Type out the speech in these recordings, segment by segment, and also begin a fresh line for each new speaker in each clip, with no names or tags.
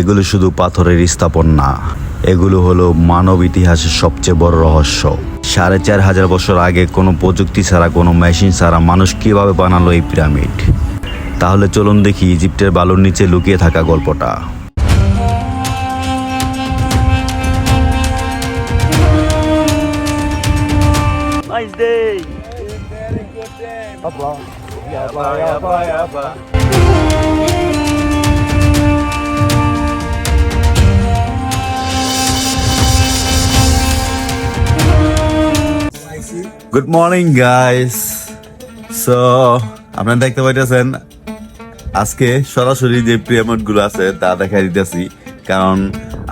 এগুলো শুধু পাথরের স্থাপন না এগুলো হলো মানব ইতিহাসের সবচেয়ে বড় রহস্য। সাড়ে চার হাজার বছর আগে কোনো প্রযুক্তি ছাড়া কোনো মেশিন ছাড়া মানুষ কীভাবে বানালো এই পিরামিড? তাহলে চলুন দেখি ইজিপ্টের বালুর নিচে লুকিয়ে থাকা গল্পটা।
Nice day.
Good morning guys so আপনারা দেখতে পাইতেছেন, আজকে সরাসরি যে পিরামিডগুলো আছে, তা দেখাই দিতেছি। কারণ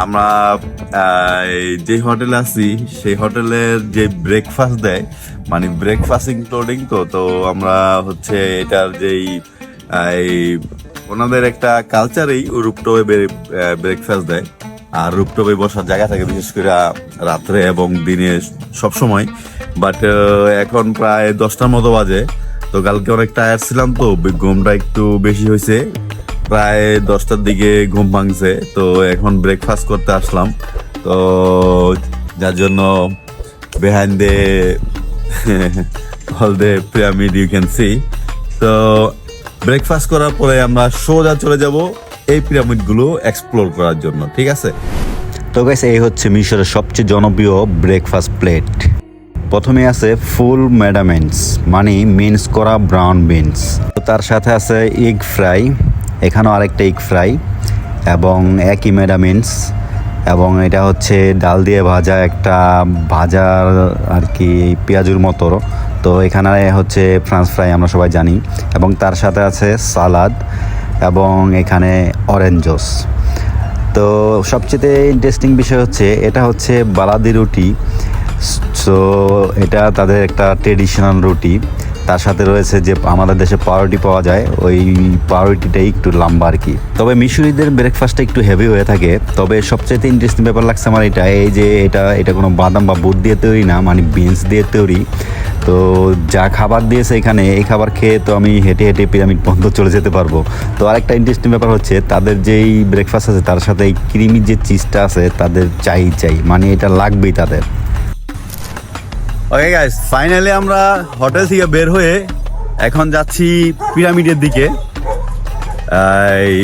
আমরা যে হোটেলে আছি, সেই হোটেলের যে ব্রেকফাস্ট দেয় মানে ব্রেকফাস্ট ইনক্লুডিং তো তো আমরা হচ্ছে এটার যেই ওনাদের একটা কালচারেই রুপটপে ব্রেকফাস্ট দেয়। আর রুপটপে বসার জায়গা থাকে, বিশেষ করে রাত্রে এবং দিনে সব সময় বাট এখন প্রায় দশটার মতো বাজে। তো কালকে অনেক টায়ার ছিলাম তো ঘুমটা একটু বেশি হয়েছে। প্রায় দশটার দিকে ঘুম ভাঙছে। তো এখন ব্রেকফাস্ট করতে আসলাম। তো যার জন্য behind the all the pyramid you can see তো ব্রেকফাস্ট করার পরে আমরা সোজা চলে যাব এই পিরামিডগুলো এক্সপ্লোর করার জন্য, ঠিক আছে? তো গাইস এই হচ্ছে মিশরের সবচেয়ে জনপ্রিয় ব্রেকফাস্ট প্লেট প্রথমে আছে ফুল ম্যাডামেন্স মানে মিন্স করা ব্রাউন বিনস তার সাথে আছে এগ ফ্রাই এখানেও আরেকটা এগ ফ্রাই এবং একই ম্যাডামিন্স এবং এটা হচ্ছে ডাল দিয়ে ভাজা একটা ভাজা আর কি পেঁয়াজুর মতো। তো এখানে হচ্ছে ফ্রান্স ফ্রাই আমরা সবাই জানি, এবং তার সাথে আছে সালাদ এবং এখানে অরেঞ্জ জুস তো সবচেয়ে ইন্টারেস্টিং বিষয় হচ্ছে, এটা হচ্ছে বালাদি রুটি। সো এটা তাদের একটা ট্রেডিশনাল রুটি। তার সাথে রয়েছে যে আমাদের দেশে পাউরুটি পাওয়া যায়, ওই পাউরুটিটাই একটু লম্বা আর কি। তবে মিশরিদের ব্রেকফাস্টটা একটু হেভি হয়ে থাকে। তবে সবচেয়ে ইন্টারেস্টিং ব্যাপার লাগছে আমার এটা, এই যে এটা এটা কোনো বাদাম বা বুট দিয়ে তৈরি না মানে বিনস দিয়ে তৈরি। তো যা খাবার দিয়েছে এখানে, এই খাবার খেয়ে তো আমি হেঁটে হেঁটে পিরামিড পর্যন্ত চলে যেতে পারব। তো আরেকটা ইন্টারেস্টিং ব্যাপার হচ্ছে, তাদের যেই ব্রেকফাস্ট আছে, তার সাথে এই ক্রিমির যে চিজটা আছে, তাদের চাই চাই। মানে এটা লাগবেই তাদের। ওকে গাইস ফাইনালি আমরা হোটেল থেকে বের হয়ে এখন যাচ্ছি পিরামিডের দিকে। এই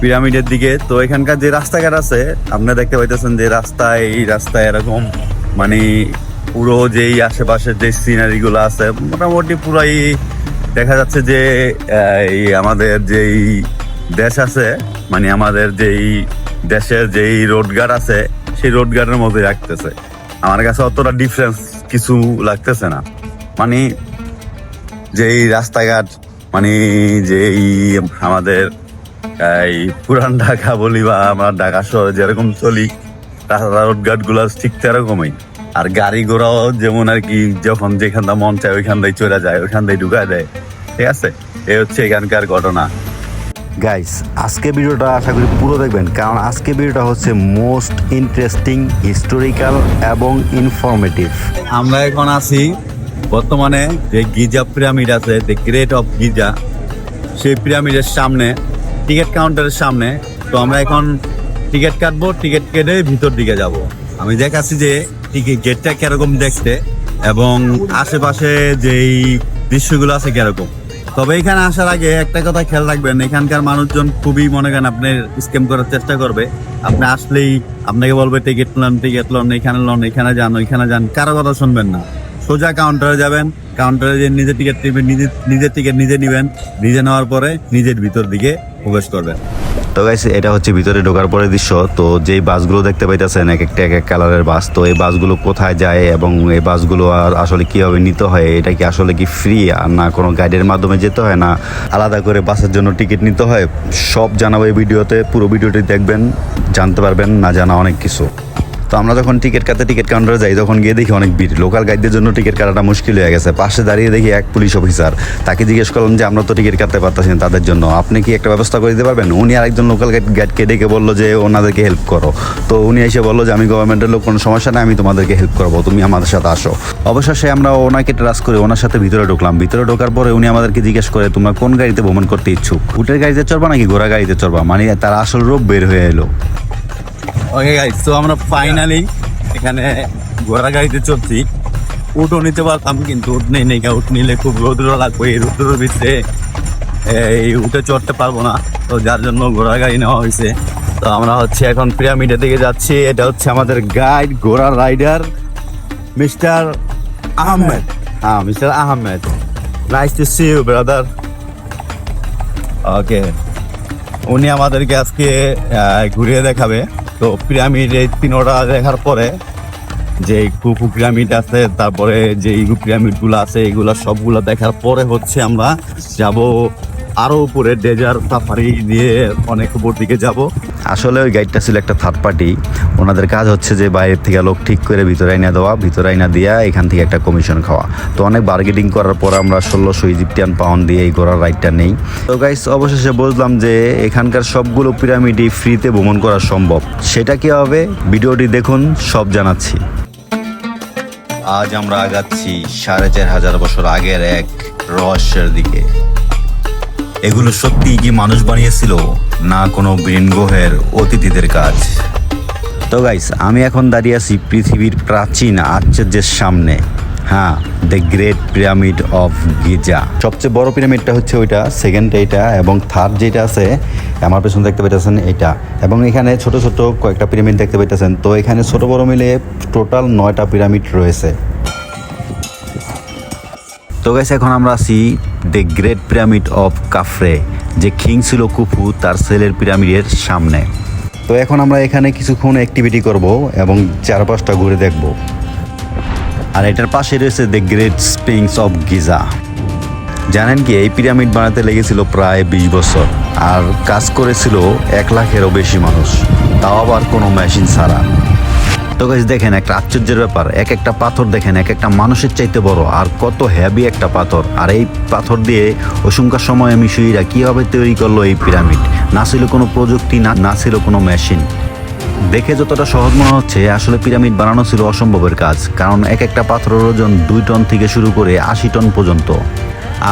পিরামিডের দিকে। তো এখানকার যে রাস্তাঘাট আছে আপনারা দেখতে পাইতেছেন যে রাস্তায়, এই রাস্তায় এরকম মানে পুরো যেই আশেপাশের যে সিনারি গুলো আছে, মোটামুটি পুরাই দেখা যাচ্ছে যে এই আমাদের যেই দেশ আছে মানে আমাদের যেই দেশের যেই রোডগার আছে, সেই রোডঘাটের মধ্যে রাখতেছে আমার কাছে অতটা ডিফারেন্স কিছু লাগতেছে না। মানে যেই রাস্তাঘাট মানে যেই আমাদের এই পুরান ঢাকা বলি বা আমরা ঢাকা শহরে যেরকম চলি, রাস্তা রোডঘাটগুলো ঠিক সেরকমই। আর গাড়ি ঘোড়াও যেমন আর কি, যখন যেখানটা মন চায় ওইখান দিয়ে চলে যায়, ওইখান দিয়ে ঢুকায় দেয়। ঠিক আছে? এ হচ্ছে এখানকার ঘটনা। গাইস আজকে ভিডিওটা আশা করি পুরো দেখবেন, কারণ আজকে ভিডিওটা হচ্ছে মোস্ট ইন্টারেস্টিং হিস্টোরিক্যাল এবং ইনফরমেটিভ আমরা এখন আছি বর্তমানে যে গিজা পিরামিড আছে দ্য গ্রেট অফ গিজা সেই পিরামিডের সামনে টিকিট কাউন্টারের সামনে। তো আমরা এখন টিকিট কাটবো টিকিট কেটে ভিতর দিকে যাব। আমি দেখাচ্ছি যে টিকিট গেটটা কীরকম দেখতে এবং আশেপাশে যেই দৃশ্যগুলো আছে কীরকম? তবে এখানে আসার আগে একটা কথা খেয়াল রাখবেন, এখানকার মানুষজন খুবই মনে করেন আপনি স্ক্যাম করার চেষ্টা করবে। আপনি আসলেই আপনাকে বলবে, টিকিট লন টিকিট লন, এখানে লন, এখানে যান, ওইখানে যান। কারও কথা শুনবেন না। সোজা কাউন্টারে যাবেন কাউন্টারে যে নিজের টিকিট নিজে নিজের টিকিট নিজে নেবেন, নিজে নেওয়ার পরে নিজের ভিতর দিকে প্রবেশ করবেন। তো গাইস এটা হচ্ছে ভিতরে ঢোকার পরে দৃশ্য। তো যেই বাসগুলো দেখতে পাইতেছেন, এক একটা, এক এক কালারের বাস। তো এই বাসগুলো কোথায় যায় এবং এই বাসগুলো আর আসলে কীভাবে নিতে হয়, এটা কি আসলে কি ফ্রি আর না কোনো গাইডের মাধ্যমে যেতে হয়, না আলাদা করে বাসের জন্য টিকিট নিতে হয়? সব জানাব এই ভিডিওতে, পুরো ভিডিওটি দেখবেন, জানতে পারবেন, না জানা অনেক কিছু। তো আমরা যখন টিকিট কাটতে টিকিট কাউন্টারে যাই, তখন গিয়ে দেখি অনেক ভিড়। লোকাল গাইডদের জন্য টিকিট কাটাটা মুশকিল হয়ে গেছে। পাশে দাঁড়িয়ে দেখি এক পুলিশ অফিসার তাকে জিজ্ঞেস করলাম যে, আমরা তো টিকিট কাটতে পারতেছি না তাদের জন্য। আপনি কি একটা ব্যবস্থা করে দিতে পারবেন? উনি আরেকজন লোকাল গাইড গাইডকে ডেকে বলল যে, ওনাদেরকে হেল্প করো। তো উনি এসে বলল যে, আমি গভর্নমেন্টের লোক, কোনো সমস্যা নেই, আমি তোমাদেরকে হেল্প করব। তুমি আমাদের সাথে আসো। অবশেষে আমরা ওনাকে ট্রাস করে ওনার সাথে ভিতরে ঢুকলাম। ভিতরে ঢোকার পরে উনি আমাদেরকে জিজ্ঞেস করে, তোমরা কোন গাড়িতে ভ্রমণ করতে ইচ্ছুক? উটের গাড়িতে চড়বা নাকি ঘোড়া গাড়িতে চড়বা? মানে তার আসল রূপ বের হয়ে এলো।
ওকে গাইস তো আমরা ফাইনালি এখানে ঘোড়া গাড়িতে চলছি উটও নিতে পারতাম, কিন্তু উট নেই নেই। উট নিলে খুব রৌদ্র লাগবে, এই রৌদ্রের ভিতরে এই উঠে চড়তে পারব না, তো যার জন্য ঘোড়া গাড়ি নেওয়া হয়েছে। তো আমরা হচ্ছে এখন পিরামিডের দিকে যাচ্ছি। এটা হচ্ছে আমাদের গাইড ঘোড়া রাইডার মিস্টার আহমেদ হ্যাঁ mister Ahmed nice to see you brother okay উনি আমাদেরকে আজকে ঘুরিয়ে দেখাবে। তো পিরামিড এই তিনোটা দেখার পরে যে কুকু পিরামিড আছে, তারপরে যে ইগু পিরামিডগুলো আছে, এগুলো সবগুলো দেখার পরে হচ্ছে আমরা যাব আরও উপরে ডেজার সাফারি দিয়ে অনেক উপর দিকে যাব।
আসলে ওই গাইডটা ছিল একটা থার্ড পার্টি ওনাদের কাজ হচ্ছে যে বাইরের থেকে লোক ঠিক করে ভিতরে আইনা দেওয়া, ভিতরে আইনা দিয়া এখান থেকে একটা কমিশন খাওয়া। তো অনেক বার্গেটিং করার পর আমরা ষোলোশো ইজিপ্টিয়ান পাউন্ড দিয়ে এই ঘোড়ার রাইডটা নেই। তো গাইস অবশেষে বুঝলাম যে এখানকার সবগুলো পিরামিডই ফ্রিতে ভ্রমণ করা সম্ভব। সেটা কি হবে? ভিডিওটি দেখুন, সব জানাচ্ছি। আজ আমরা আগাচ্ছি সাড়ে চার হাজার বছর আগের এক রহস্যের দিকে। এগুলো সত্যি কি মানুষ বানিয়েছিল, না কোনো গ্রহের অতিথিদের কাজ? তো গাইস আমি এখন দাঁড়িয়ে আছি পৃথিবীর প্রাচীন আশ্চর্যের সামনে। হ্যাঁ the great pyramid of Giza সবচেয়ে বড় পিরামিডটা হচ্ছে ওইটা সেকেন্ড এইটা, এবং থার্ড যেটা আছে, আমার পেছনে দেখতে পাইতেছেন এটা। এবং এখানে ছোট ছোট কয়েকটা পিরামিড দেখতে পাইতেছেন। তো এখানে ছোট বড় মিলে টোটাল নয়টা পিরামিড রয়েছে। তো গাইস এখন আমরা আছি the great pyramid of Khafre যে কিং ছিল কুফু তার ছেলের পিরামিডের সামনে। তো এখন আমরা এখানে কিছুক্ষণ অ্যাক্টিভিটি করব এবং চারপাশটা ঘুরে দেখব। আর এটার পাশে রয়েছে the great sphinx of Giza জানেন কি, এই পিরামিড বানাতে লেগেছিল প্রায় বিশ বছর, আর কাজ করেছিল এক লাখেরও বেশি মানুষ। তাও আবার কোনো মেশিন ছাড়া। তো গাইস দেখেন একটা আশ্চর্যের ব্যাপার। এক একটা পাথর দেখেন, এক একটা মানুষের চাইতে বড়, আর কত হ্যাভি একটা পাথর। আর এই পাথর দিয়ে ওসুমকার সময় মিশরীরা কীভাবে তৈরি করল এই পিরামিড না ছিল কোনো প্রযুক্তি, না না ছিল কোনো মেশিন দেখে যতটা সহজ মনে হচ্ছে, আসলে পিরামিড বানানো ছিল অসম্ভবের কাজ, কারণ এক একটা পাথরের ওজন দুই টন থেকে শুরু করে আশি টন পর্যন্ত।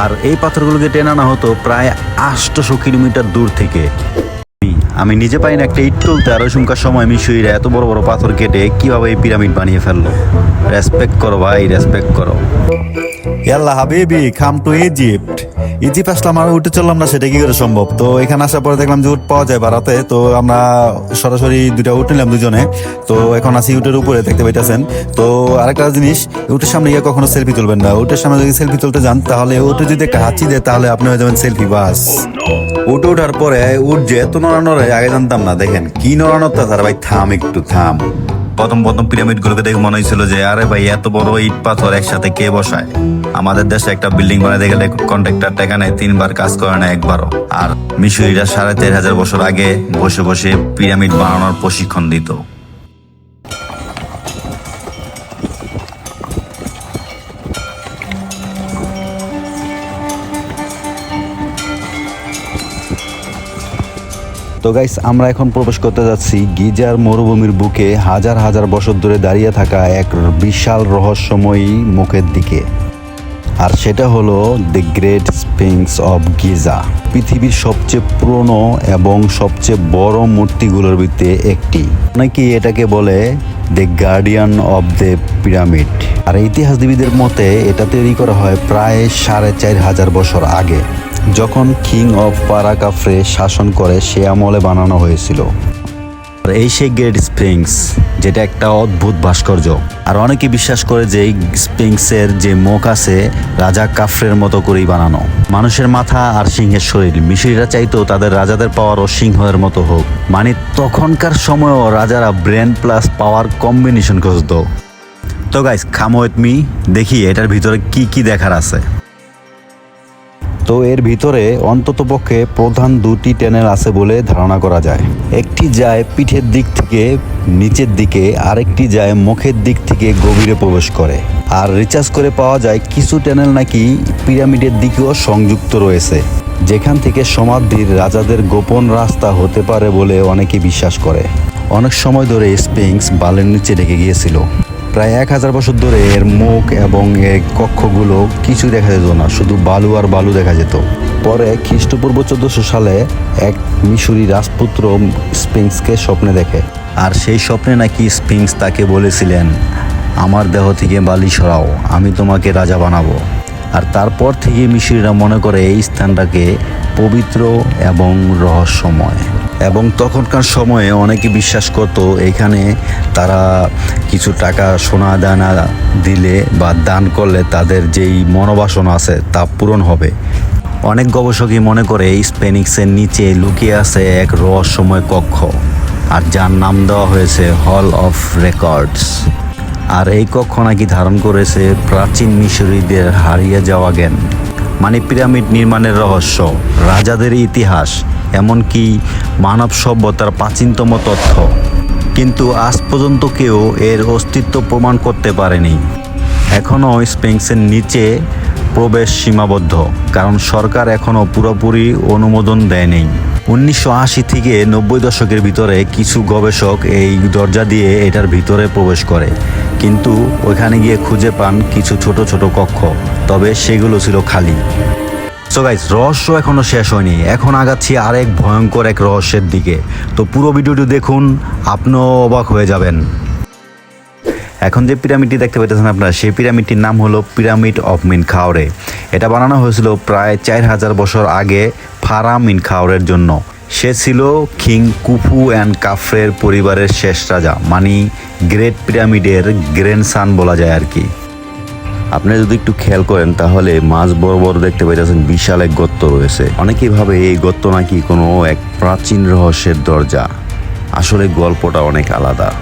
আর এই পাথরগুলোকে টেনে আনা হতো প্রায় আটশোশো কিলোমিটার দূর থেকে। আমি নিজে পাই না একটা ইট তুলতে আর ওইসুমকার সময় মিশরীরা এত বড় বড় পাথর কেটে কীভাবে এই পিরামিড বানিয়ে ফেলল? রেসপেক্ট করো ভাই রেসপেক্ট করো।
ইয়াল্লা হাবিবি কাম টু ইজিপ্ট ইজিপ্ট আসলাম আর উঠে চললাম না, সেটা কি করে সম্ভব? তো এখানে আসার পরে দেখলাম যে উট পাওয়া যায় বাড়াতে তো আমরা সরাসরি দুটা উঠ নিলাম দুজনে। তো এখন আসি উটের উপরে, দেখতে পাইতেছেন। তো আরেকটা জিনিস, উটের সামনে গিয়ে কখনো সেলফি তুলবেন না। উটের সামনে যদি সেলফি তুলতে যান, তাহলে উঠে যদি একটা হাঁচি দেয়, তাহলে আপনি হয়ে যাবেন সেলফি বাস
উঠে ওঠার পরে উঠ যে এত নড়ানোরে আগে জানতাম না, দেখেন কি নড়ানোটা তার ভাই, থাম একটু, থাম। প্রথম প্রথম পিরামিড গুলোকে দেখে মনে হয়েছিল যে, আরে ভাই, এত বড় ইট পাথর একসাথে কে বসায়? আমাদের দেশে একটা বিল্ডিং বানাতে গেলে কন্ট্রাক্টর টাকা নেয়, তিনবার কাজ করে না একবারও। আর মিশরীরা সাড়ে তের হাজার বছর আগে বসে বসে পিরামিড বানানোর প্রশিক্ষণ দিত। তো গাইস আমরা এখন প্রবেশ করতে যাচ্ছি গিজার মরুভূমির বুকে হাজার হাজার বছর ধরে দাঁড়িয়ে থাকা এক বিশাল রহস্যময়ী মুখের দিকে। আর সেটা হলো the great sphinx of Giza পৃথিবীর সবচেয়ে পুরনো এবং সবচেয়ে বড় মূর্তিগুলোর ভিতরে একটি। অনেকে এটাকে বলে the guardian of the pyramid আর ইতিহাসবিদের মতে এটা তৈরি করা হয় প্রায় সাড়ে চার হাজার বছর আগে। যখন কিং অফ পারাকাফ্রে শাসন করে, সে আমলে বানানো হয়েছিল। আর এই সেই গ্রেট স্প্রিংস, যেটা একটা অদ্ভুত ভাস্কর্য। আর অনেকে বিশ্বাস করে যে এই স্প্রিংসের যে মুখ আছে, রাজা কাফরের মতো করেই বানানো। মানুষের মাথা আর সিংহের শরীর মিশরীরা চাইতো তাদের রাজাদের পাওয়ারও সিংহের মতো হোক। মানে তখনকার সময়ও রাজারা ব্রেন প্লাস পাওয়ার কম্বিনেশন খুঁজতো। তো গাইস খামো মি দেখি এটার ভিতরে কি কি দেখার আছে।
তো এর ভিতরে অন্ততপক্ষে প্রধান দুটি ট্যানেল আছে বলে ধারণা করা যায়। একটি যায় পিঠের দিক থেকে নিচের দিকে, আরেকটি যায় মুখের দিক থেকে গভীরে প্রবেশ করে। আর রিচার্জ করে পাওয়া যায় কিছু ট্যানেল নাকি পিরামিডের দিকেও সংযুক্ত রয়েছে, যেখান থেকে সমাধির রাজাদের গোপন রাস্তা হতে পারে বলে অনেকে বিশ্বাস করে। অনেক সময় ধরে স্পিংস বালের নিচে ঢেকে গিয়েছিল। প্রায় এক হাজার বছর ধরে এর মুখ এবং এর কক্ষগুলো কিছু দেখা যেত না, শুধু বালু আর বালু দেখা যেত। পরে খ্রিস্টপূর্ব চোদ্দশো সালে এক মিশরি রাজপুত্র স্পিংসকে স্বপ্নে দেখে। আর সেই স্বপ্নে নাকি স্পিংস তাকে বলেছিলেন, আমার দেহ থেকে বালি সরাও, আমি তোমাকে রাজা বানাবো। আর তারপর থেকে মিশরিরা মনে করে এই স্থানটাকে পবিত্র এবং রহস্যময়। এবং তখনকার সময়ে অনেকে বিশ্বাস করত এখানে তারা কিছু টাকা সোনা দানা দিলে বা দান করলে তাদের যেই মনোবাসনা আছে তা পূরণ হবে। অনেক গবেষকই মনে করে এই স্পেনিক্সের নিচে লুকিয়ে আছে এক রহস্যময় কক্ষ, আর যার নাম দেওয়া হয়েছে হল অফ রেকর্ডস আর এই কক্ষ নাকি ধারণ করেছে প্রাচীন মিশরীদের হারিয়ে যাওয়া জ্ঞান? মানে পিরামিড নির্মাণের রহস্য রাজাদের ইতিহাস, এমনকি মানব সভ্যতার প্রাচীনতম তথ্য। কিন্তু আজ পর্যন্ত কেউ এর অস্তিত্ব প্রমাণ করতে পারেনি। এখনও স্পেংসের নিচে প্রবেশ সীমাবদ্ধ, কারণ সরকার এখনও পুরোপুরি অনুমোদন দেয়নি। উনিশশো আশি থেকে নব্বই দশকের ভিতরে কিছু গবেষক এই দরজা দিয়ে এটার ভিতরে প্রবেশ করে। কিন্তু ওইখানে গিয়ে খুঁজে পান কিছু ছোট ছোট কক্ষ, তবে সেগুলো ছিল খালি। সো গাইস রহস্য এখনও শেষ হয়নি। এখন আগাচ্ছি আরেক ভয়ঙ্কর এক রহস্যের দিকে। তো পুরো ভিডিওটি দেখুন, আপনিও অবাক হয়ে যাবেন। এখন যে পিরামিডটি দেখতে পেতেছেন আপনারা, সেই পিরামিডটির নাম হলো পিরামিড অফ মিন খাওরে এটা বানানো হয়েছিল প্রায় চার হাজার বছর আগে ফারা মিন খাওরের জন্য। সে ছিল কিং কুফু অ্যান্ড কাফরের পরিবারের শেষ রাজা মানে গ্রেট পিরামিডের গ্র্যান্ডসান বলা যায় আর কি। আপনি যদি একটু খেয়াল করেন, তাহলে মাছ বড় বড় দেখতে পাইতেছেন, বিশাল এক গর্ত রয়েছে। অনেকেই ভাবে এই গর্ত নাকি কোনো এক প্রাচীন রহস্যের দরজা। আসলে গল্পটা অনেক আলাদা।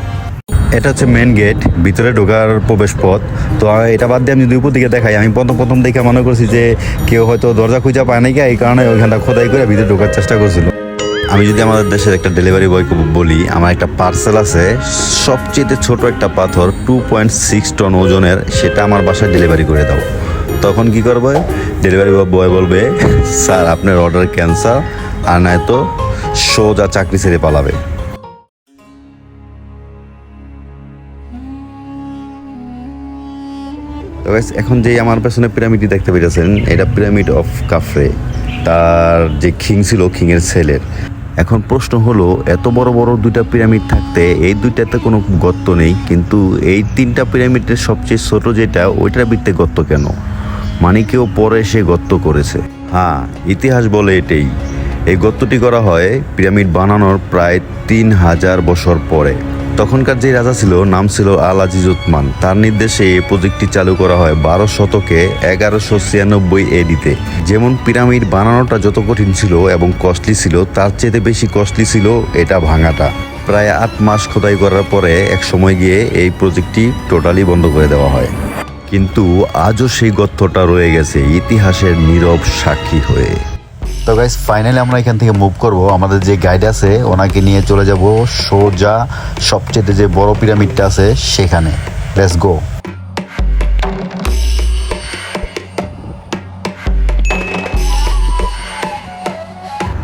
এটা হচ্ছে মেন গেট ভিতরে ঢোকার প্রবেশ পথ তো এটা বাদ দিয়ে আমি যদি উপর দিকে দেখাই, আমি প্রথম প্রথম দেখে মনে করছি যে কেউ হয়তো দরজা খুঁজা পায় নাকি এই কারণে ওইখানটা খোদাই করে ভিতরে ঢোকার চেষ্টা করছিল। আমি যদি আমাদের দেশের একটা ডেলিভারি বয়কে বলি, আমার একটা পার্সেল আছে, সবচেয়ে ছোট একটা পাথর টু পয়েন্ট সিক্স টন ওজনের, সেটা আমার বাসায় ডেলিভারি করে দাও। তখন কি করবে? ডেলিভারি বয় বলবে, স্যার, আপনার অর্ডার ক্যান্সার আর নয়তো সোজা চাকরি ছেড়ে পালাবে। এখন যে আমার পেছনে পিরামিডটি দেখতে পেয়েছেন এটা পিরামিড অফ কাফরে তার যে খিং ছিল খিংয়ের ছেলের এখন প্রশ্ন হলো, এত বড় বড় দুইটা পিরামিড থাকতে, এই দুইটাতে কোনো গর্ত নেই, কিন্তু এই তিনটা পিরামিডের সবচেয়ে ছোট যেটা, ওইটার ভিত্তে গর্ত কেন? মানে কেউ পরে সে গর্ত করেছে। হ্যাঁ ইতিহাস বলে এটাই। এই গর্তটি করা হয় পিরামিড বানানোর প্রায় তিন হাজার বছর পরে। তখনকার যে রাজা ছিল, নাম ছিল আল আজিজ উৎমান। তার নির্দেশে এই প্রজেক্টটি চালু করা হয় বারো শতকে এগারোশো ছিয়ানব্বই এডিতে যেমন পিরামিড বানানোটা যত কঠিন ছিল এবং কস্টলি ছিল, তার চেয়ে বেশি কস্টলি ছিল এটা ভাঙাটা। প্রায় আট মাস খোদাই করার পরে এক সময় গিয়ে এই প্রজেক্টটি টোটালি বন্ধ করে দেওয়া হয়। কিন্তু আজও সেই গর্তটা রয়ে গেছে ইতিহাসের নীরব সাক্ষী হয়ে। তো গাইস ফাইনালি আমরা এখান থেকে মুভ করব। আমাদের যে গাইড আছে, ওনাকে নিয়ে চলে যাব সোজা সবচেয়ে যে বড় পিরামিডটা আছে, সেখানে। লেটস গো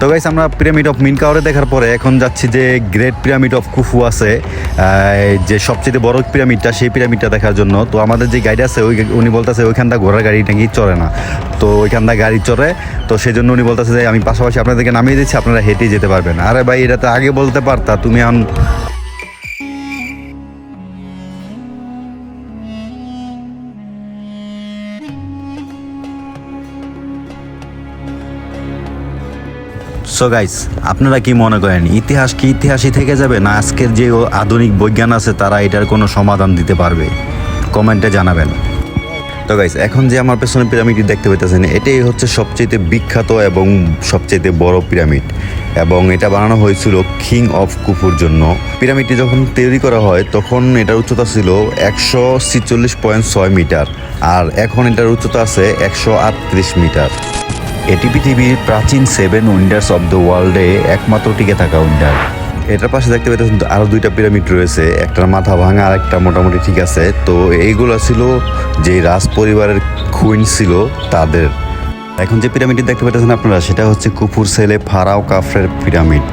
তো গাইস আমরা পিরামিড অফ মিনকাওরে দেখার পরে এখন যাচ্ছি যে গ্রেট পিরামিড অফ কুফু আছে যে সবচেয়ে বড় পিরামিডটা সেই পিরামিডটা দেখার জন্য। তো আমাদের যে গাইড আছে, ওই উনি বলতেছে ওইখানটা ঘোড়ার গাড়ি নাকি চড়ে না। তো ওইখানটা গাড়ি চড়ে, তো সেই জন্য উনি বলতেছে যে, আমি পাশাপাশি আপনাদেরকে নামিয়ে দিচ্ছি, আপনারা হেঁটেই যেতে পারবেন। আরে ভাই, এটা তো আগে বলতে পারতা, তুমি এখন সো গাইস আপনারা কি মনে করেন, ইতিহাস কি ইতিহাসই থেকে যাবে, না আজকের যে আধুনিক বিজ্ঞান আছে, তারা এটার কোনো সমাধান দিতে পারবে? কমেন্টে জানাবেন। তো গাইস এখন যে আমার পেছনে পিরামিডটি দেখতে পেতেছেন এটাই হচ্ছে সবচেয়ে বিখ্যাত এবং সবচেয়ে বড় পিরামিড এবং এটা বানানো হয়েছিল কিং অফ কুফুর জন্য। পিরামিডটি যখন তৈরি করা হয়, তখন এটার উচ্চতা ছিল একশো ছিচল্লিশ পয়েন্ট ছয় মিটার। আর এখন এটার উচ্চতা আছে একশো আটত্রিশ মিটার। এটি পৃথিবীর প্রাচীন সেভেন উইন্ডার্স অব দ্য ওয়ার্ল্ডে একমাত্র টিকে থাকা উইন্ডার। এটার পাশে দেখতে পেতেছেন আরও দুইটা পিরামিড রয়েছে একটার মাথা ভাঙা আর একটা মোটামুটি ঠিক আছে। তো এইগুলো ছিল যে রাজ পরিবারের কুইন ছিল তাদের। এখন যে পিরামিডটি দেখতে পাচ্ছেন আপনারা সেটা হচ্ছে কুপুর সেলে ফারাও কাফরের পিরামিড।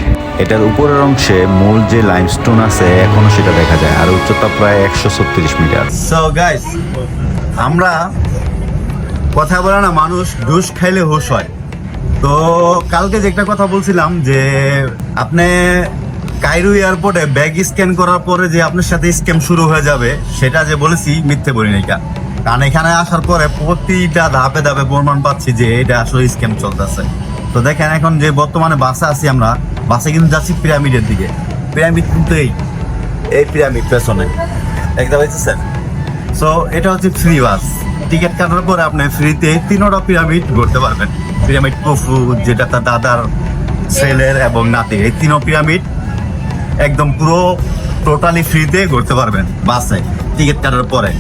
এটার উপরের অংশে মূল যে লাইমস্টোন আছে এখনও সেটা দেখা যায় আর উচ্চতা প্রায় একশো ছত্রিশ মিটার।
সো গাইস আমরা কথা বলে না, মানুষ ঘুষ খাইলে হুশ হয়। তো কালকে যে একটা কথা বলছিলাম যে, আপনি কাইরু এয়ারপোর্টে ব্যাগ স্ক্যান করার পরে যে আপনার সাথে স্ক্যাম শুরু হয়ে যাবে, সেটা যে বলেছি মিথ্যে বলি নাই কা। কারণ এখানে আসার পরে প্রতিটা ধাপে ধাপে প্রমাণ পাচ্ছি যে এটা আসলে স্ক্যাম চলতেছে। তো দেখেন এখন যে বর্তমানে বাসে আছি আমরা, বাসে কিন্তু যাচ্ছি পিরামিডের দিকে। পিরামিড কিন্তু এই এই পিরামিড পেছনে। দেখতে পাইতেছেন? সো এটা হচ্ছে ফ্রি বাস টিকিট কাটার পরে আপনি ফ্রিতে তিনোটা পিরামিড ঘুরতে পারবেন। পিরামিড কফু যেটা তার দাদার ছেলের এবং নাতি এই তিনো পিরামিড একদম পুরো টোটালি ফ্রিতে ঘুরতে পারবেন বাসে টিকিট কাটার পরে।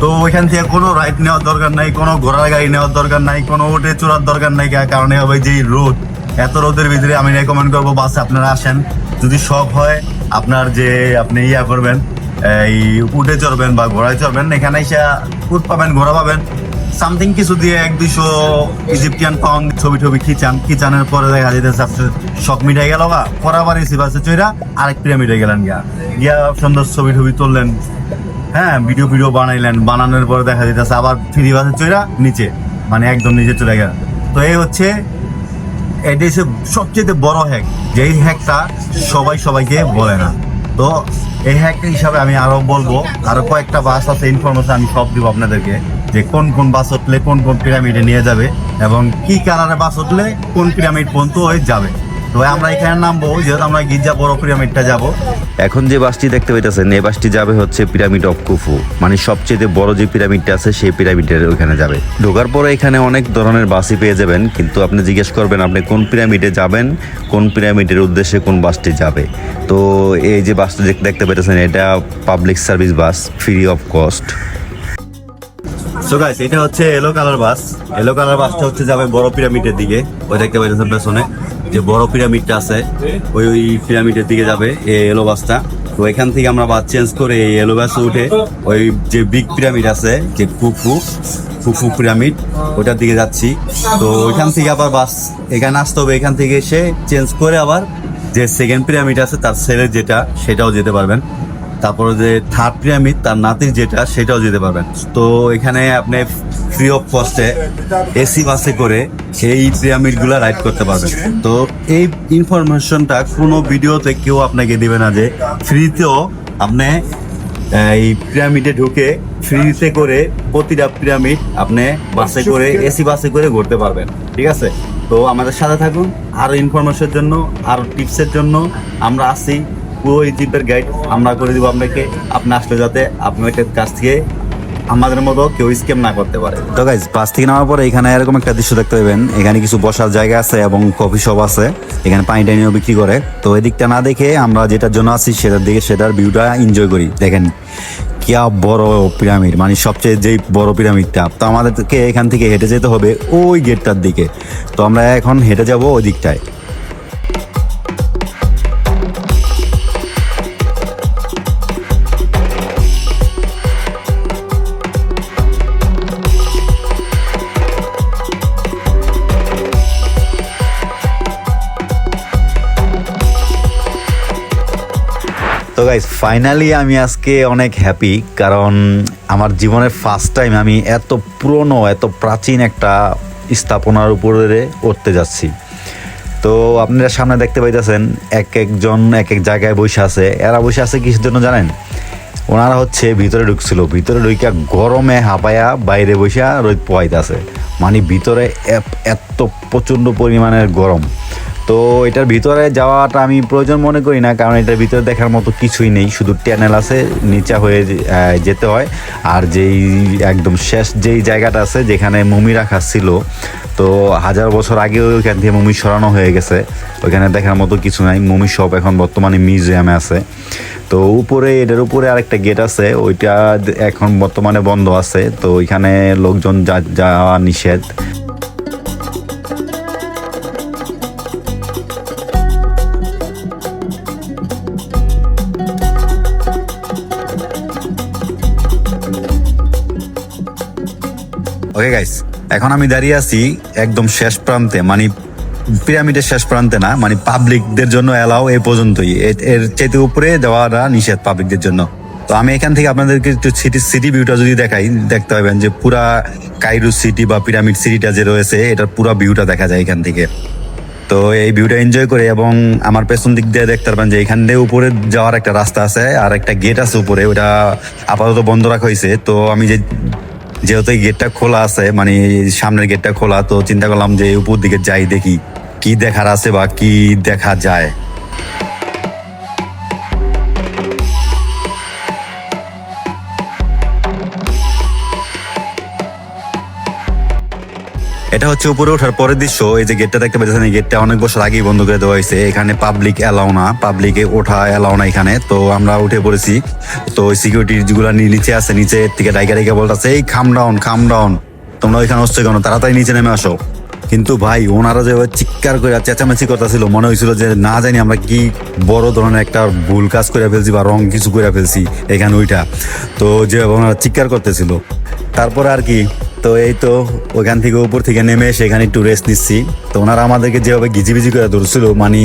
তো ওইখান থেকে কোনো রাইড নেওয়ার দরকার নাই, কোনো ঘোড়ার গাড়ি নেওয়ার দরকার নাই, কোনো উঠে চড়ার দরকার নাই কারণ হবে যে রোদ এত রোদের ভিতরে আমি রেকমেন্ড করব বাসে আপনারা আসেন। যদি শখ হয় আপনার যে আপনি ইয়া করবেন এই উঠে চড়বেন বা ঘোড়ায় চড়বেন, এখানে এসে উঠ পাবেন, ঘোড়া পাবেন। সামথিং কিছু দিয়ে এক দুইশো ইজিপ্টিয়ান পাউন্ড ছবি টবি খিচান। খিচানের পরে দেখা যেতেছে আপনার শখ মিটাই গেল বা পরে আবার এসি বাসে চইরা, আরেক পিরামিডে গেলেন গিয়া গিয়া সুন্দর ছবি টবি তুললেন। হ্যাঁ ভিডিও ভিডিও বানাইলেন। বানানোর পরে দেখা যেতেছে আবার ফ্রি বাসে চৈরা নিচে মানে একদম নিচে চলে গেলেন। তো এই হচ্ছে এটা হচ্ছে সবচেয়ে বড় হ্যাক যেই হ্যাকটা সবাই সবাইকে বলে না। তো এই হ্যাক হিসাবে আমি আরও বলব। আরও কয়েকটা বাস আছে ইনফরমেশন আমি সব দিব আপনাদেরকে যে কোন কোন বাস উঠলে কোন কোন পিরামিডে নিয়ে যাবে এবং কি কারণে বাস উঠলে কোন পিরামিড পর্যন্ত হয়ে যাবে। তো আমরা এখানে নামবো যেহেতু আমরা গির্জা বড় পিরামিডটা যাব।
এখন যে বাসটি দেখতে পাইতেছেন এই বাসটি যাবে হচ্ছে পিরামিড অফ কুফু। মানে সবচেয়ে বড় যে পিরামিডটা আছে সেই পিরামিডের ওখানে যাবে। ঢোকার পরে এখানে অনেক ধরনের বাসই পেয়ে যাবেন কিন্তু আপনি জিজ্ঞেস করবেন আপনি কোন পিরামিডে যাবেন কোন পিরামিডের উদ্দেশ্যে কোন বাসটি যাবে। তো এই যে বাসটি দেখ- দেখতে পাইতেছেন এটা public service bus free of cost
so guys এটা হচ্ছে এলো কালার বাস এলো কালার বাসটা হচ্ছে যাবে বড় পিরামিডের দিকে। ওই দেখতে পাইতেছেন পেছনে। যে বড় পিরামিডটা আছে, ওই ওই পিরামিডের দিকে যাবে এই এলোবাসটা তো এখান থেকে আমরা বাস চেঞ্জ করে এই এলো বাসে উঠে ওই যে বিগ পিরামিড আছে, যে ফুফু ফুফু পিরামিড ওটার দিকে যাচ্ছি। তো ওইখান থেকে আবার বাস এখানে আসতে হবে, এখান থেকে এসে চেঞ্জ করে আবার যে সেকেন্ড পিরামিড আছে, তার সেলের যেটা, সেটাও যেতে পারবেন। তারপরে যে থার্ড পিরামিড তার নাতির যেটা, সেটাও যেতে পারবেন। তো এখানে আপনি ফ্রি অফ কস্টে এসি বাসে করে সেই পিরামিডগুলা রাইড করতে পারবেন। তো এই ইনফরমেশনটা কোনো ভিডিওতে কেউ আপনাকে দিবে না যে ফ্রিতেও আপনি এই পিরামিডে ঢুকে ফ্রিতে করে প্রতিটা পিরামিড আপনি বাসে করে এসি বাসে করে ঘুরতে পারবেন। ঠিক আছে? তো আমাদের সাথে থাকুন। আরও ইনফরমেশনের জন্য, আরও টিপসের জন্য আমরা আসি পুরো ইজিপ্টের গাইড আমরা করে দিব আপনাকে। আপনি আসলে যাতে আপনার কাছ থেকে আমাদের মতো কেউ স্ক্যাম না করতে পারে।
তো গাইজ বাস থেকে নামার পরে এখানে এরকম একটা দৃশ্য দেখতে পাবেন। এখানে কিছু বসার জায়গা আছে এবং কফি শপ আছে। এখানে পানি টানিও বিক্রি করে। তো এদিকটা না দেখে আমরা যেটার জন্য আছি, সেটার দিকে সেটার ভিউটা এনজয় করি। দেখেন, কিয়া বড় পিরামিড মানে সবচেয়ে যেই বড় পিরামিডটা তো আমাদেরকে এখান থেকে হেঁটে যেতে হবে ওই গেটটার দিকে। তো আমরা এখন হেঁটে যাব ওই দিকটায়। তো গাইজ ফাইনালি আমি আজকে অনেক হ্যাপি কারণ আমার জীবনের ফার্স্ট টাইম আমি এত পুরনো, এত প্রাচীন একটা স্থাপনার উপরে উঠতে যাচ্ছি। তো আপনারা সামনে দেখতে পাইতেছেন, এক একজন এক এক জায়গায় বসে আছে। এরা বসে আছে কিসের জন্য জানেন? ওনারা হচ্ছে ভিতরে ঢুকছিল। ভিতরে ঢুকিয়া গরমে হাঁপায়া বাইরে বসে রোদ পোয়াইতেছে মানে ভিতরে এত প্রচণ্ড পরিমাণের গরম। তো এটার ভিতরে যাওয়াটা আমি প্রয়োজন মনে করি না, কারণ এটার ভিতরে দেখার মতো কিছুই নেই। শুধু ট্যানেল আছে, নিচা হয়ে যেতে হয়। আর যেই একদম শেষ যেই জায়গাটা আছে, যেখানে মমি রাখা ছিল, তো হাজার বছর আগেও ওইখান থেকে মমি সরানো হয়ে গেছে। ওইখানে দেখার মতো কিছু নাই। মমি সব এখন বর্তমানে মিউজিয়ামে আছে। তো উপরে, এটার উপরে আরেকটা গেট আছে। ওইটা এখন বর্তমানে বন্ধ আছে। তো ওইখানে লোকজন যা- যাওয়া নিষেধ। ওকে গাইস এখন আমি দাঁড়িয়ে আছি একদম শেষ প্রান্তে মানে পিরামিডের শেষ প্রান্তে না মানে পাবলিকদের জন্য এলাও এই পর্যন্তই। এ- এর চাইতে উপরে দেওয়াটা নিষেধ পাবলিকদের জন্য। তো আমি এখান থেকে আপনাদেরকে একটু সিটি সিটি ভিউটা যদি দেখাই, দেখতে পাবেন যে পুরা কাইরু সিটি বা পিরামিড সিটিটা যে রয়েছে, এটার পুরা ভিউটা দেখা যায় এখান থেকে। তো এই ভিউটা এনজয় করে এবং আমার পেছন দিক দিয়ে দেখতে পারবেন যে এখান দিয়ে উপরে যাওয়ার একটা রাস্তা আছে আর একটা গেট আছে উপরে, ওটা আপাতত বন্ধ রাখা হয়েছে। তো আমি যে যেহেতু এই গেটটা খোলা আছে মানে সামনের গেটটা খোলা, তো চিন্তা করলাম যে উপর দিকে যাই দেখি, কি দেখার আছে বা কি দেখা যায়। এটা হচ্ছে উপরে ওঠার পরের দৃশ্য। এই যে গেটটা দেখতে পাচ্ছেন, এই গেটটা অনেক বছর আগেই বন্ধ করে দেওয়া হয়েছে। এখানে পাবলিক এলাও না। পাবলিকে ওঠা এলাও না এখানে। তো আমরা উঠে পড়েছি। তো সিকিউরিটি যেগুলো নিচে আছে, নিচে থেকে ডাইকা ডাইকা বলতেছে, এই খাম ডাউন খাম ডাউন তোমরা ওইখানে হচ্ছে কেন? তাড়াতাড়ি নিচে নেমে আসো। কিন্তু ভাই, ওনারা যে চিৎকার করে চেঁচামেচি করতেছিল, মনে হয়েছিল যে না জানি আমরা কি বড় ধরনের একটা ভুল কাজ করে ফেলছি বা রং কিছু করে ফেলছি এখানে ওইটা। তো যে ওনারা চিৎকার করতেছিল। তারপরে আর কি তো এই তো ওইখান থেকে উপর থেকে নেমে এসে এখানে একটু রেস্ট নিচ্ছি। তো ওনারা আমাদেরকে যেভাবে গিজিবিজি করে ধরছিল মানে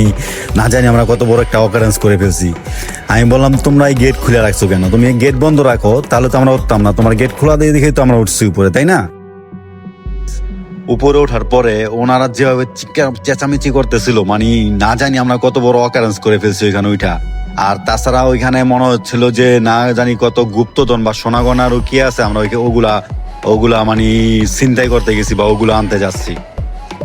না জানি আমরা কত বড় একটা অকারেন্স করে ফেলছি। আমি বললাম, তোমরা এই গেট খুলে রাখছো কেন? তুমি গেট বন্ধ রাখো, তাহলে তো আমরা উঠতাম না। তোমার গেট খোলা দিয়ে দেখেই তো আমরা উঠছি উপরে, তাই না? উপরে ওঠার পরে ওনারা যেভাবে চেঁচামেচি করতেছিল মানে না জানি আমরা কত বড় অকারেন্স করে ফেলছি ওইখানে ওইটা আর তাছাড়া ওইখানে মনে হচ্ছিল যে না জানি কত গুপ্তধন বা সোনাগনারও কি আছে, আমরা ওগুলা ওগুলা মানে চিন্তাই করতে গেছি বা ওগুলো আনতে যাচ্ছি।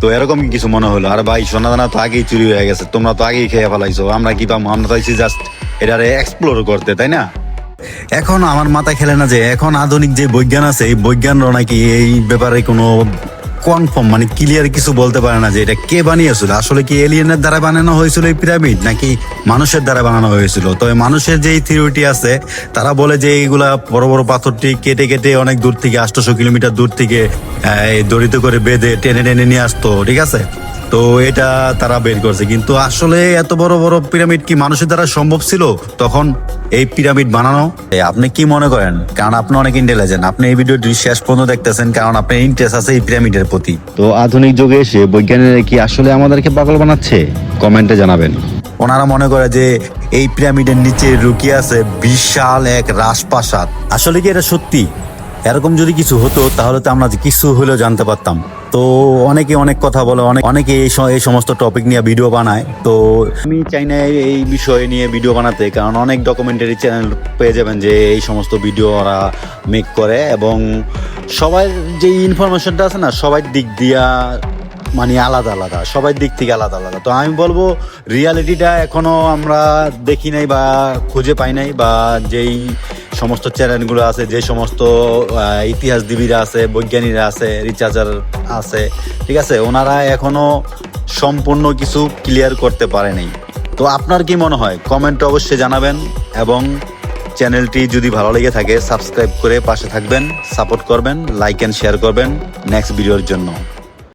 তো এরকম কিছু মনে হলো। আর ভাই সোনা দানা তো আগেই চুরি হয়ে গেছে। তোমরা তো আগেই খেয়ে ফেলাইছো। আমরা কি পাবো? আমরা তো জাস্ট এটারে এক্সপ্লোর করতে, তাই না? এখন আমার মাথায় খেলে না যে, এখন আধুনিক যে বৈজ্ঞান আছে, এই বৈজ্ঞানরা নাকি এই ব্যাপারে কোনো কনফার্ম মানে ক্লিয়ার কিছু বলতে পারে না যে এটা কে বানিয়েছিল। আসলে কি এলিয়েনের দ্বারা বানানো হয়েছিল এই পিরামিড নাকি মানুষের দ্বারা বানানো হয়েছিল? তবে মানুষের যেই থিওরিটি আছে, তারা বলে যে এইগুলা বড় বড় পাথরটি কেটে কেটে অনেক দূর থেকে আষ্টশো কিলোমিটার দূর থেকে দরিদ্র করে বেঁধে টেনে টেনে নিয়ে আসতো, ঠিক আছে? তো এটা তারা বের করছে। কিন্তু আসলে এত বড় বড় পিরামিড কি মানুষের দ্বারা সম্ভব ছিল? তখন এই পিরামিড বানানো। আপনি কি মনে করেন? কারণ আপনি অনেক ইন্টেলিজেন্ট আপনি এই ভিডিওটি শেষ পর্যন্ত দেখতেছেন কারণ আপনার ইন্টারেস্ট আছে এই পিরামিডের প্রতি।
তো আধুনিক যুগে এসে বৈজ্ঞানিকরা কি আসলে আমাদেরকে পাগল বানাচ্ছে? কমেন্টে জানাবেন।
ওনারা মনে করে যে এই পিরামিডের নিচে লুকিয়ে আছে বিশাল এক রাজপ্রাসাদ। আসলে কি এটা সত্যি? এরকম যদি কিছু হতো, তাহলে তো আমরা কিছু হলেও জানতে পারতাম। তো অনেকে অনেক কথা বলে, অনেক, অনেকে এই এই সমস্ত টপিক নিয়ে ভিডিও বানায়। তো আমি চাই না এই- বিষয়ে নিয়ে ভিডিও বানাতে, কারণ অনেক ডকুমেন্টারি চ্যানেল পেয়ে যাবেন যে এই সমস্ত ভিডিও ওরা মেক করে এবং সবাই যে ইনফরমেশনটা আছে না, সবাই দিক দিয়া মানে আলাদা আলাদা সবার দিক থেকে আলাদা আলাদা। তো আমি বলব রিয়ালিটিটা এখনও আমরা দেখি নাই বা খুঁজে পাই নাই বা যেই সমস্ত চ্যানেলগুলো আছে যে সমস্ত আহ, ইতিহাসবিদরা আছে বৈজ্ঞানিকরা আছে রিচার্জার আছে ঠিক আছে? ওনারা এখনও সম্পূর্ণ কিছু ক্লিয়ার করতে পারে নাই। তো আপনার কি মনে হয়? কমেন্ট অবশ্যই জানাবেন এবং চ্যানেলটি যদি ভালো লেগে থাকে সাবস্ক্রাইব করে পাশে থাকবেন সাপোর্ট করবেন লাইক অ্যান্ড শেয়ার করবেন নেক্সট ভিডিওর জন্য।